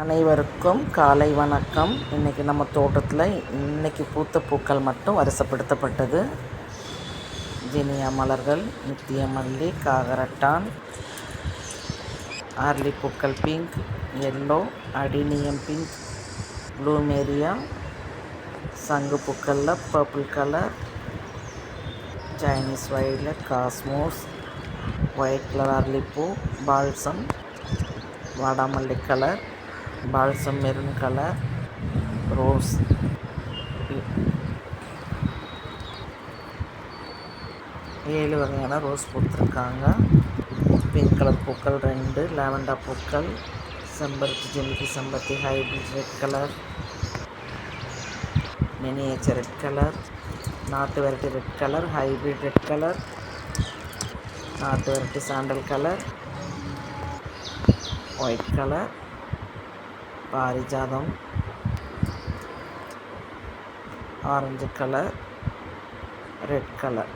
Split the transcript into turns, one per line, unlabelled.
அனைவருக்கும் காலை வணக்கம். இன்றைக்கி நம்ம தோட்டத்தில் இன்றைக்கி பூத்த பூக்கள் மட்டும் வரிசைப்படுத்தப்பட்டது. ஜினியா மலர்கள் நித்திய மல்லி காகரட்டான் ஆர்லி பூக்கள் pink yellow adenium pink plumeria சங்கு பூக்களில் பர்பிள் கலர் சைனீஸ் வயலில் காஸ்மோஸ் ஒயிட் கலர் அரளிப்பூ பால்சம் வாடாமல்லி colour balsam maroon colour rose. ஏழு வகையான ரோஸ் கொடுத்துருக்காங்க பிங்க் கலர் பூக்கள் ரெண்டு லாவெண்டா பூக்கள் செம்பருத்தி ஜெமிக்கி செம்பருத்தி hybrid red colour miniature red colour நாட்டு variety red colour hybrid red colour நாட்டு variety sandal colour white colour. பாரிஜாதம். Orange colour red colour.